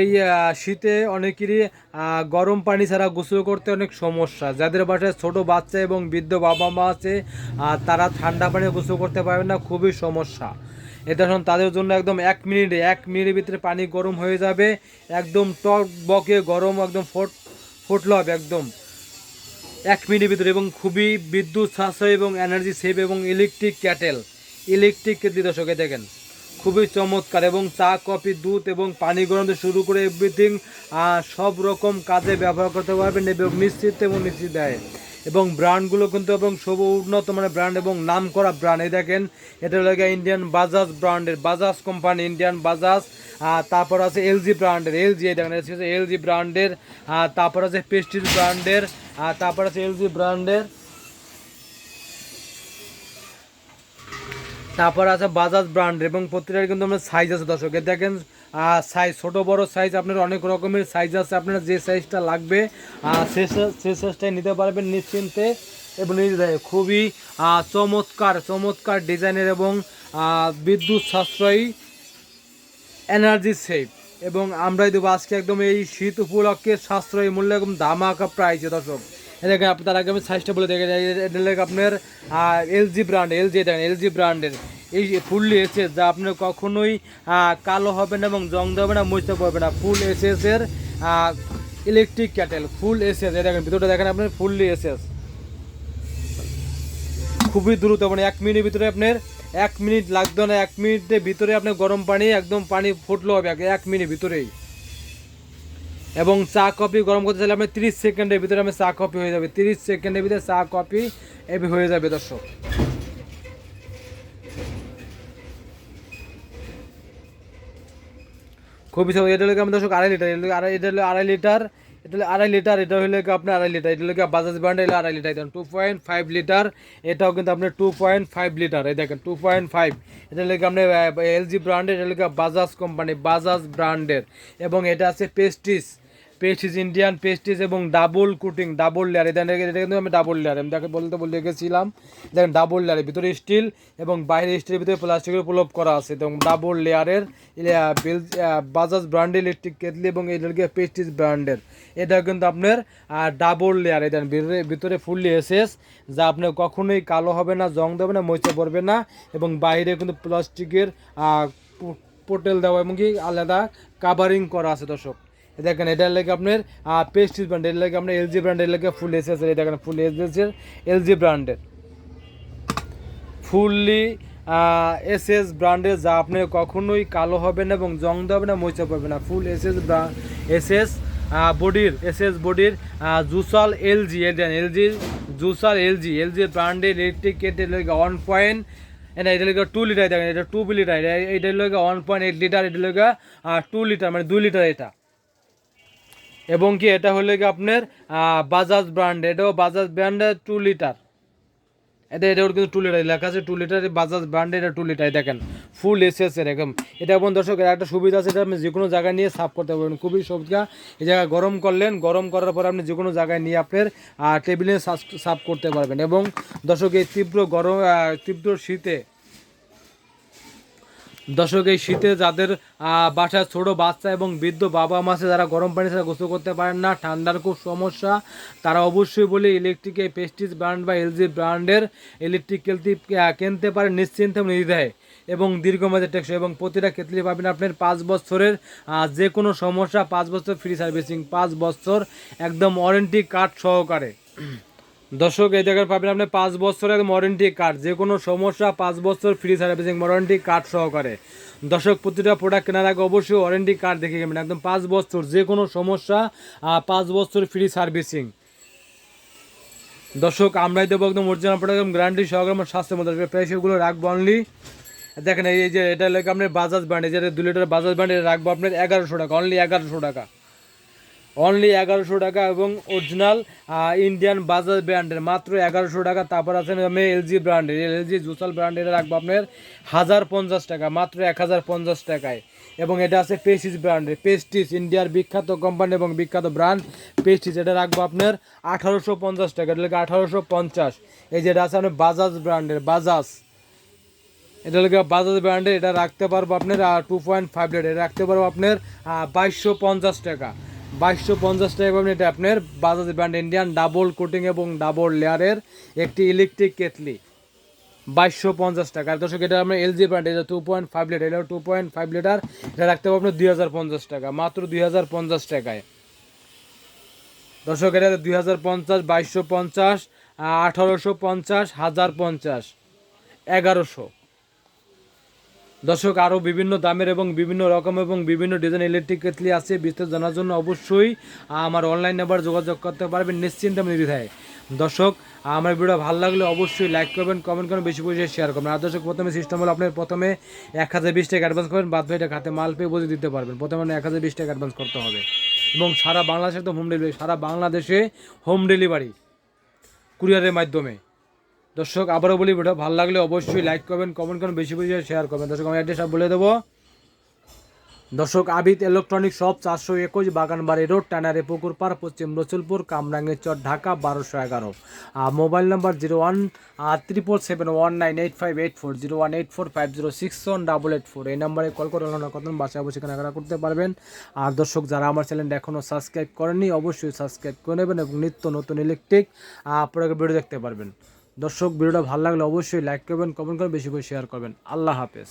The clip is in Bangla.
এই শীতে অনেকেরই গরম পানি ছাড়া গোসল করতে অনেক সমস্যা। যাদের বাসায় ছোট বাচ্চা এবং বৃদ্ধ বাবা মা আছে তারা ঠান্ডা পানি গোসল করতে পারবে না, খুবই সমস্যা। এটা এখন তাদের জন্য একদম এক মিনিটে, এক মিনিটের ভিতরে পানি গরম হয়ে যাবে, একদম টক বকে গরম, একদম ফট ফুটলো হবে একদম। এক মিনিটের ভিতরে এবং খুবই বিদ্যুৎ সাশ্রয় এবং এনার্জি সেভ এবং ইলেকট্রিক ক্যাটেল। ইলেকট্রিক দর্শকে দেখেন। খুবই চমৎকার এবং চা, কফি, দুধ এবং পানি গরম শুরু করে এভরিথিং সব রকম কাজে ব্যবহার করতে পারবেন এবং নিশ্চিত এবং নিশ্চিত দেয় এবং ব্র্যান্ডগুলো কিন্তু এবং সব উন্নত মানের ব্র্যান্ড এবং নাম করা ব্র্যান্ড এই দেখেন, এটা হলো ইন্ডিয়ান বাজাজ ব্র্যান্ডের বাজাজ কোম্পানি ইন্ডিয়ান বাজাজ তারপর আছে এলজি ব্র্যান্ডের এলজি দেখেন এলজি ব্র্যান্ডের তারপর আছে পেস্টিজ ব্র্যান্ডের তারপর আছে এলজি ব্র্যান্ডের তারপর আছে বাজাজ ব্র্যান্ড এবং প্রত্যেকটার কিন্তু আপনার সাইজ আছে দর্শক। দেখেন সাইজ ছোট, বড় সাইজ আপনার অনেক রকমের সাইজ আছে। আপনার যে সাইজটা লাগবে সে সাইজটাই নিতে পারবেন নিশ্চিন্তে। এবং খুবই চমৎকার চমৎকার ডিজাইনের এবং বিদ্যুৎ সাশ্রয়ী এনার্জি সেভ এবং আমরাই দেবো আজকে একদম এই শীত উপলক্ষে সাশ্রয়ী মূল্য একদম ধামাকা প্রাইসে দর্শক। এটাকে আপনি তার আগে আমি সাইজটা বলে দেখে যাই এটা লাগে আপনার এলজি ব্র্যান্ড এলজি দেখেন এলজি ব্র্যান্ডের এই ফুললি এসে যা আপনার কখনোই কালো হবে না এবং জং দেবে না মুছতে পারবে না। ফুল এসএস এর ইলেকট্রিক ক্যাটেল ফুল এসএস এই দেখেন, ভিতরটা দেখেন আপনার ফুললি এসএস খুবই দ্রুত মানে এক মিনিটের ভিতরে আপনার, এক মিনিট লাগতো না, এক মিনিটের ভিতরে আপনার গরম পানি, একদম পানি ফুটলো হবে, এক মিনিট ভিতরেই। এবং চা কফি গরম করতে চাইলে আপনার তিরিশ সেকেন্ডের ভিতরে আমি চা কফি হয়ে যাবে। তিরিশ সেকেন্ডের ভিতরে চা কফি এবি হয়ে যাবে দর্শক। খুবই সহজ, এটা হলো আমি দর্শক আড়াই লিটার, এটা আড়াই, এটা হলো আড়াই লিটার, এটা হলো আড়াই লিটার, এটা হলো আপনার আড়াই লিটার, এটা হলো বাজাজ ব্র্যান্ড হলো আড়াই litre. Two point five litre, এটাও কিন্তু আপনার টু পয়েন্ট ফাইভ লিটার, এই দেখেন টু পয়েন্ট ফাইভ এটা হলো আপনার এলজি ব্র্যান্ডের, এটা হলো বাজাজ কোম্পানি, বাজাজ ব্র্যান্ডের। এবং এটা আছে পেস্টিস পেস্টিস ইন্ডিয়ান পেস্টিস এবং ডাবল কুটিং ডাবল লেয়ার এটা এটা কিন্তু আমি ডাবল লেয়ার আমি তাকে বলতে বলে গেছিলাম দেখেন ডাবল লেয়ারের ভিতরে স্টিল এবং বাইরে স্টিলের ভিতরে প্লাস্টিকের উপলব্ধ করা আছে। এবং ডাবল লেয়ারের বাজাজ ব্র্যান্ডের ইলেকট্রিক কেটলি এবং এটা পেস্টিস ব্র্যান্ডের এটা কিন্তু আপনার ডাবল লেয়ার এটা ভিতরে ফুললি এসেস যা আপনার কখনোই কালো হবে না, জং দেবে না, মরিচা পড়বে না এবং বাইরে কিন্তু প্লাস্টিকের পোটেল দেওয়া এবং কি আলাদা কাভারিং করা আছে দর্শক। দেখেন, এটার লেগে আপনার পেস্টিস ব্র্যান্ড এর লেগে আপনার এলজি ব্র্যান্ডের লেগে ফুল এসেস এই দেখেন ফুল এসেসের এলজি ব্র্যান্ডের ফুললি এস এস ব্র্যান্ডের যা আপনি কখনোই কালো হবে না এবং জং দেবে না, মরিচা পাবে না। Full S S S S বডির এস এস বডির জুসাল এলজি এটা এলজি জুসাল এলজি এলজি ব্র্যান্ডের ইলেকট্রিক কেটের লেগে ওয়ান পয়েন্ট এটা এটা লেগে টু লিটার দেখেন, এটা টু লিটার এটা লেগে ওয়ান পয়েন্ট এইট লিটার এটা লেগে টু লিটার মানে দুই লিটার এটা। এবং কি এটা হলো কি আপনার বাজাজ ব্র্যান্ড এটাও বাজাজ ব্র্যান্ডের টু লিটার এটা এটা কিন্তু টু লিটার লেখা আছে টু লিটার বাজাজ ব্র্যান্ডের এটা টু লিটার দেখেন ফুল এসএস এর একদম। এটা এবং দর্শক একটা সুবিধা আছে, এটা আপনি যে কোনো জায়গায় নিয়ে সাফ করতে পারবেন। খুবই সুবিধা এই জায়গায় গরম করলেন, গরম করার পর আপনি যে কোনো জায়গায় নিয়ে আপনার টেবিলে সাফ করতে পারবেন। এবং দর্শক, এই তীব্র গরম তীব্র শীতে দর্শক, এই শীতে যাদের বাসায় ছোট বাচ্চা এবং বৃদ্ধ বাবা মা আছে, যারা গরম পানি ছাড়া গোসল করতে পারেন না, ঠান্ডার খুব সমস্যা, তারা অবশ্যই বলে ইলেকট্রিক এই পেস্টিস ব্র্যান্ড বা এলজি ব্র্যান্ডের ইলেকট্রিক কেলতি কিনতে পারেন, নিশ্চিন্তে নির্ধায় এবং দীর্ঘমেয়াদী টেকসই, এবং প্রতিটা ক্ষেত্রে পাবেন আপনার পাঁচ বছরের যে কোনো সমস্যা, পাঁচ বছর ফ্রি সার্ভিসিং পাঁচ বছর একদম ওয়ারেন্টি কার্ড সহকারে। দর্শক, এই জায়গায় পাবেন আপনি পাঁচ বছরের ওয়ারেন্টি কার্ড যে কোনো সমস্যা, পাঁচ বছর ফ্রি সার্ভিসিং ওয়ারেন্টি কার্ড সহকারে। দর্শক, প্রতিটা প্রোডাক্ট কেনার আগে অবশ্যই ওয়ারেন্টি কার্ড দেখে নেবেন। একদম পাঁচ বছর, যে কোনো সমস্যা পাঁচ বছর ফ্রি সার্ভিসিং দর্শক, আমরাই দেবো একদম অরিজিনাল প্রোডাক্ট গ্যারান্টি সহকারে আমার স্বাস্থ্যের মধ্যে প্রাইসগুলো রাখব অনলি দেখেন এই যে, এটা লেগে আপনার বাজাজ ব্র্যান্ড এই যে দু লিটার বাজাজ ব্র্যান্ড রাখব আপনার এগারোশো টাকা অনলি এগারোশো টাকা। অনলি এগারোশো টাকা এবং অরিজিনাল ইন্ডিয়ান বাজাজ ব্র্যান্ডের মাত্র এগারোশো টাকা। তারপর আছেন আমি এলজি ব্র্যান্ডের এলজি জুসাল ব্র্যান্ডের রাখব আপনার হাজার পঞ্চাশ টাকা, মাত্র এক হাজার পঞ্চাশ টাকায়। এবং এটা আছে পেস্টিস ব্র্যান্ডের পেস্টিস ইন্ডিয়ার বিখ্যাত কোম্পানি এবং বিখ্যাত ব্র্যান্ড পেস্টিস এটা রাখব আপনার আঠারোশো পঞ্চাশ টাকা, এটা লাগে আঠারোশো পঞ্চাশ। এই যেটা আছে আপনার বাজাজ ব্র্যান্ডের বাজাজ এটা হলো গিয়ে বাজাজ ব্র্যান্ডের এটা রাখতে পারব আপনার টু পয়েন্ট ফাইভ লিটার রাখতে পারব আপনার বাইশশো পঞ্চাশ টাকা। বাইশশো পঞ্চাশ টাকা পাবেন এটা আপনার Bajaj brand Indian double coating এবং ডাবল লেয়ারের একটি ইলেকট্রিক কেটলি। বাইশশো পঞ্চাশ টাকা। আর দর্শক, এটা আপনার এলজি ব্র্যান্ড এটা টু পয়েন্ট ফাইভ লিটার এটা টু পয়েন্ট ফাইভ লিটার এটা রাখতে পারব আপনার দুই হাজার পঞ্চাশ টাকা, মাত্র দুই হাজার পঞ্চাশ টাকায়। দর্শক, এটা দুই হাজার পঞ্চাশ, বাইশশো পঞ্চাশ, আঠারোশো পঞ্চাশ, হাজার পঞ্চাশ, এগারোশো। দর্শক আরও বিভিন্ন দামের এবং বিভিন্ন রকম এবং বিভিন্ন ডিজাইন ইলেকট্রিক কেটলি আছে, বিস্তারিত জানার জন্য অবশ্যই আমার অনলাইন নাম্বার যোগাযোগ করতে পারবেন নিশ্চিন্তে নির্দ্বিধায় দর্শক, আমার ভিডিও ভালো লাগলে অবশ্যই লাইক করবেন কমেন্ট করবেন, বেশি বেশি শেয়ার করবেন। আর দর্শক, প্রথমে সিস্টেম হলো আপনার প্রথমে এক হাজার বিশ টাকা অ্যাডভান্স করবেন, বাদ বাকিটা খাতে মাল পেয়ে বুঝে দিতে পারবেন। প্রথমে এক হাজার বিশ টাকা অ্যাডভান্স করতে হবে। এবং সারা বাংলাদেশে তো হোম ডেলিভারি সারা বাংলাদেশে হোম ডেলিভারি কুরিয়ারের মাধ্যমে। দর্শক, আবারও বলি, ভিডিও ভালো লাগলে অবশ্যই লাইক করবেন কমেন্ট করবেন, বেশি বেশি শেয়ার করবেন। দর্শক, আমি অ্যাড্রেস বলে দেবো। দর্শক, আবিদ ইলেকট্রনিক শপ চারশো একুশ বাগানবাড়ি রোড টানারে পুকুর পার পশ্চিম রসুলপুর, কামরাঙ্গের ঢাকা, বারোশো এগারো। আর mobile number zero one triple seven one nine eight five eight four zero one eight four five zero six one double eight four এই নাম্বারে কল করে না কত বাসায় বসে কেনাকাটা করতে পারবেন। আর দর্শক, যারা আমার চ্যানেলটা এখনও সাবস্ক্রাইব করেননি, অবশ্যই সাবস্ক্রাইব করে নেবেন এবং নিত্য নতুন ইলেকট্রিক প্রোডাক্ট ভিডিও দেখতে পারবেন। দর্শক, ভিডিওটা ভালো লাগলে অবশ্যই লাইক করবেন কমেন্ট করবেন বেশি করে শেয়ার করবেন। আল্লাহ হাফেজ।